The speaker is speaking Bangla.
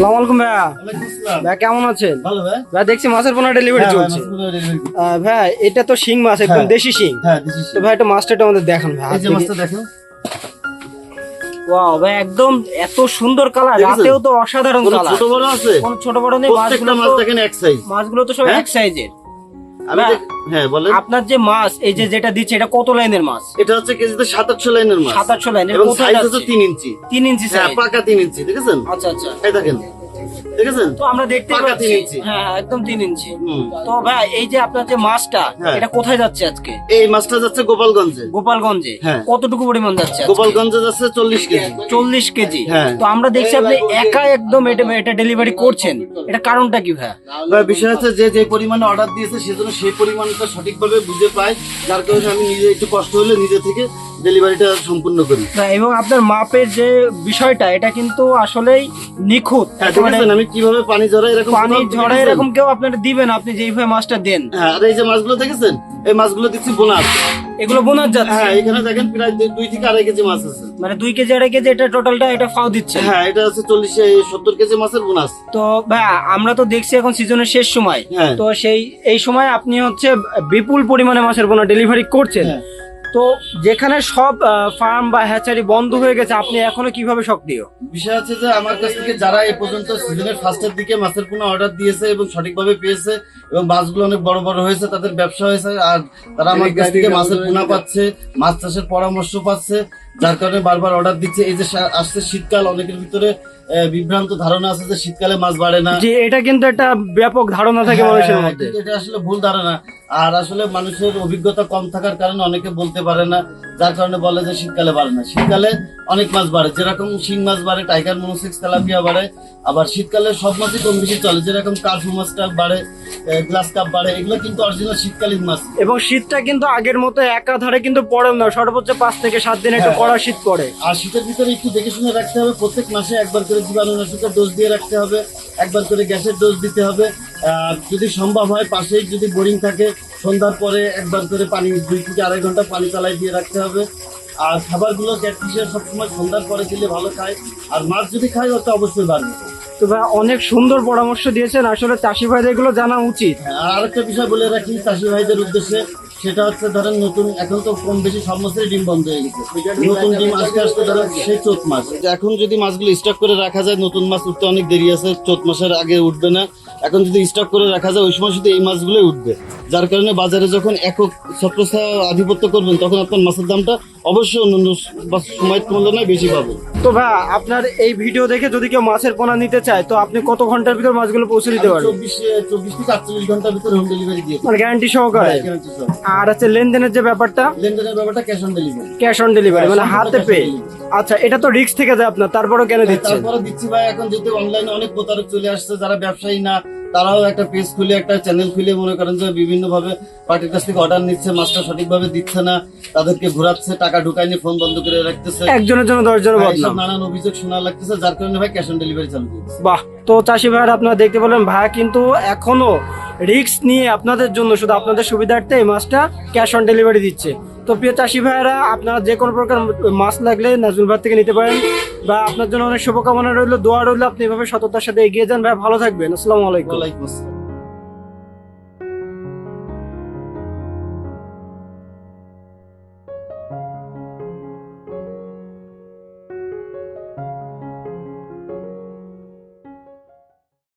সালাম আলাইকুম ভাইয়া। ভাইয়া কেমন আছেন? ভালো ভাই। ভাই দেখছি মাছের পোনা ডেলিভারি হ্যাঁ, চলছে। মাছগুলো delivery করছি। আহ, ভাই এটা তো শিং মাছ একদম হ্যাঁ। দেশি শিং। হ্যাঁ, this is তো ভাই একটা মাছটা একটু আমাদের দেখান ভাই এই যে মাছটা দেখেন। ওয়াও ভাই একদম এত সুন্দর কালার রাতেও তো অসাধারণ কালার। ছোট বড় আছে? কোন ছোট বড় নেই মাছগুলো মাছ তো দেখেন এক সাইজ মাছগুলো তো সব? এক সাইজের হ্যাঁ বলেন। আপনার যে মাছ এই যে যেটা দিচ্ছে এটা কত লাইনের মাছ? এটা হচ্ছে কেজিতে সাত আটশো লাইনের মাছ। সাত আটশো লাইনের এবং সাইজ হচ্ছে তিন ইঞ্চি। তিন ইঞ্চি পাকা তিন ইঞ্চি দেখেছেন? আচ্ছা আচ্ছা। এই দেখেন। দেখেছেন? তো আমরা দেখতে পাচ্ছি। হ্যাঁ হ্যাঁ, একদম তিন ইঞ্চি। তো ভাই এই যে আপনার যে মাছটা হ্যাঁ। এটা কোথায় যাচ্ছে আজকে? এই মাছটা যাচ্ছে গোপালগঞ্জে। গোপালগঞ্জে। কতটুকু পরিমাণ যাচ্ছে গোপালগঞ্জে যাচ্ছে চল্লিশ কেজি। চল্লিশ কেজি। তো আমরা দেখছি আপনি একা একদম এটা এটা ডেলিভারি করছেন। এটা কারণটা কি ভাই? বিষয় হচ্ছে যে যে পরিমাণে অর্ডার দিয়েছে সেজন্য সেই পরিমাণটা সঠিকভাবে বুঝে পাই যার কারণে আমি নিজে একটু কষ্ট হলে নিজে থেকে ডেলিভারিটা সম্পূর্ণ করি। এবং আপনার মাপের যে বিষয়টা এটা কিন্তু আসলেই নিখুঁত। আমি কীভাবে পানি ঝরাই এরকম পানি দেখেছেন? এরকম কেউ আপনার দিবেন আপনি যেইভাবে মাছটা দেন। হ্যাঁ আর এই যে মাছগুলো দেখেছেন? এই মাছগুলো দিচ্ছি বোনাস। এগুলো বোনাস যাচ্ছে। হ্যাঁ এখানে দেখেন প্রায় দুই- থেকে আড়াই কেজি মাছ আছে। মানে দুই কেজি আড়াই কেজি এটা টোটালটা এটা ফাও দিচ্ছে। হ্যাঁ এটা হচ্ছে চল্লিশ সত্তর কেজি মাছের বোনাস। তো ভাই আমরা তো দেখছি এখন সিজনের শেষ সময়। হ্যাঁ। তো সেই এই সময় আপনি হচ্ছে বিপুল পরিমাণে মাছের পোনা ডেলিভারি করছেন। হ্যাঁ। তো যেখানে সব ফার্ম বা হ্যাচারি বন্ধ হয়ে গেছে আপনি এখনও কীভাবে সক্রিয়? বিষয় হচ্ছে যে আমার কাছ থেকে যারা এই পর্যন্ত সিজনের ফার্স্টের দিকে মাছের পোনা অর্ডার দিয়েছে এবং সঠিকভাবে পেয়েছে এবং মাছগুলো অনেক বড় বড় হয়েছে তাদের ব্যবসা হয়েছে আর তারা আমার কাছ থেকে মাছের পোনা পাচ্ছে মাছ চাষের পরামর্শ পাচ্ছে যার কারণে বারবার অর্ডার দিচ্ছে। এই যে আসছে শীতকাল অনেকের ভিতরে বিভ্রান্ত ধারণা আছে যে শীতকালে মাছ বাড়ে না। এটা কিন্তু একটা ব্যাপক ধারণা থাকে মানুষের হ্যাঁ, মধ্যে। এটা আসলে ভুল ধারণা। আর আসলে মানুষের অভিজ্ঞতা কম থাকার কারণে অনেকে বলতে পারে না যার কারণে বলে যে শীতকালে বাড়ে না। শীতকালে অনেক মাছ বাড়ে যেরকম শিং মাছ বাড়ে টাইগার মনোসিক্স তেলাপিয়া বাড়ে আবার শীতকালে সব মাছই কম বেশি চলে যেরকম কার্ফু মাছটা বাড়ে গ্লাস কাপ বাড়ে এগুলো কিন্তু অরিজিনাল শীতকালীন মাছ। এবং শীতটা কিন্তু আগের মতো একাধারে কিন্তু পড়ে না সর্বোচ্চ পাঁচ থেকে সাত দিন একটু হ্যাঁ। কড়া শীত পড়ে। আর শীতের ভিতরে একটু দেখে শুনে রাখতে হবে প্রত্যেক মাসে একবার করে জীবাণুনাশকের ডোজ দিয়ে রাখতে হবে একবার করে গ্যাসের ডোজ দিতে হবে যদি সম্ভব হয় পাশেই যদি বোরিং থাকে সন্ধ্যার পরে একবার করে পানি দুই থেকে আড়াই ঘণ্টা পানি চালাই দিয়ে রাখতে হবে। আর খাবারগুলো ক্যাটফিসের সবসময় সন্ধ্যার পরে দিলে ভালো খায়। আর মাছ যদি খায় ওটা অবশ্যই বাড়বে। তো ভাই অনেক সুন্দর পরামর্শ দিয়েছেন। আসলে চাষি ভাইদের এগুলো জানা উচিত। হ্যাঁ, আর আরেকটা বিষয় বলে রাখি চাষি ভাইদের উদ্দেশ্যে সেটা হচ্ছে ধরেন নতুন এখন তো কম বেশি সব মাছের ডিম বন্ধ হয়ে গেছে। নতুন ডিম আস্তে আস্তে ধরেন সেই চোত মাছ। এখন যদি মাছগুলো স্টক করে রাখা যায় নতুন মাছ উঠতে অনেক দেরি আছে চোত মাসের আগে উঠবে না। এখন যদি স্টক করে রাখা যায় ওই সময় শুধু এই মাছগুলোই উঠবে। যার কারণে বাজারে যখন একক ছত্রছা আধিপত্য করবেন তখন আপনার মাছের দামটা অবশ্যই অন্যান্য সময়ের তুলনায় বেশি পাবে তো ভাই আপনার এই ভিডিও দেখে যদি কেউ মাছের পোনা নিতে চায় তো আপনি কত ঘণ্টার ভিতর মাছগুলো পৌঁছে দিতে পারবেন? চব্বিশ চব্বিশ থেকে আটচল্লিশ ঘণ্টার ভিতরে হোম ডেলিভারি দিয়ে মানে গ্যারান্টি সহকারে? আর হচ্ছে লেনদেনের যে ব্যাপারটা? লেনদেনের ব্যাপারটা cash on delivery cash on delivery মানে হ্যাঁ, হাতে সম্পূর্ণ পে cash on delivery। আচ্ছা এটা তো রিস্ক থেকে যায় আপনার তারপরেও কেন দিচ্ছেন? তারপরে দিচ্ছি ভাই এখন যেহেতু অনলাইনে অনেক প্রতারক চলে আসছে যারা ব্যবসায়ী না তারাও একটা পেজ খুলে একটা চ্যানেল খুলে মনে করেন যে বিভিন্নভাবে পার্টির কাছ থেকে অর্ডার নিচ্ছে মাছটা সঠিকভাবে দিচ্ছে না তাদেরকে ঘোরাচ্ছে টাকা ঢুকায়নি ফোন বন্ধ করে রাখতেছে। একজনের জন্য দশজন বদনাম। নানান অভিযোগ শোনা লাগতেছে যার কারণে ভাই ক্যাশ অন ডেলিভারি চালু বাহ তো চাষি ভাইয়ের আপনারা দেখতে পেলেন ভাইয়া কিন্তু এখনও রিস্ক নিয়ে আপনাদের জন্য শুধু আপনাদের সুবিধার্থে এই মাছটা ক্যাশ অন ডেলিভারি দিচ্ছে। তো প্রিয় চাষি ভাইয়েরা, আপনারা যে কোনো প্রকার মাছ লাগলে নাজমুল ভাই থেকে নিতে পারেন বা আপনার জন্য অনেক শুভকামনা রইল, দোয়া রইল, আপনি এভাবে সততার সাথে এগিয়ে যান। ভাই, ভালো থাকবেন। আসসালামু আলাইকুম। আসসালাম।